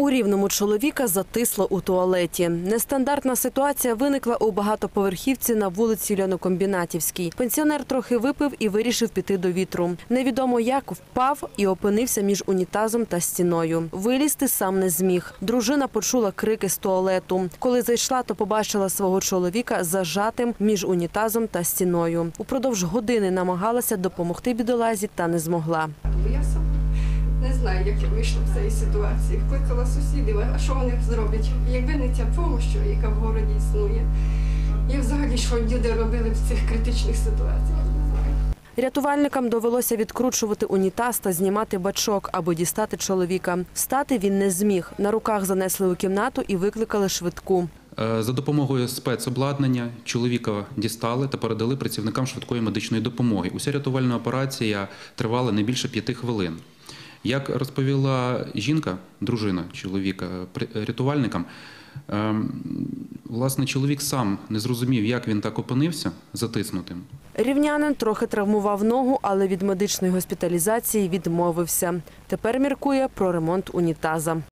У рівному чоловіка затисло у туалеті. Нестандартна ситуація виникла у багатоповерхівці на вулиці Льонокомбінатівській. Пенсіонер трохи випив і вирішив піти до вітру. Невідомо як впав і опинився між унітазом та стіною. Вилізти сам не зміг. Дружина почула крики з туалету. Коли зайшла, то побачила свого чоловіка зажатим між унітазом та стіною. Упродовж години намагалася допомогти бідолазі та не змогла. Я не знаю, як я вийшла з цієї ситуації. Кликала сусідів, а що вони зроблять? Якби не ця допомога, яка в городі існує, і взагалі, що люди робили в цих критичних ситуаціях, не знаю. Рятувальникам довелося відкручувати унітаз та знімати бачок, аби дістати чоловіка. Встати він не зміг. На руках занесли у кімнату і викликали швидку. Е, За допомогою спецобладнання чоловіка дістали та передали працівникам швидкої медичної допомоги. Уся рятувальна операція тривала не більше п'яти хвилин. Як розповіла жінка, дружина чоловіка, рятувальникам, ем, власне, чоловік сам не зрозумів, як він так опинився затиснутим. Рівнянин трохи травмував ногу, але від медичної госпіталізації відмовився. Тепер міркує про ремонт унітаза.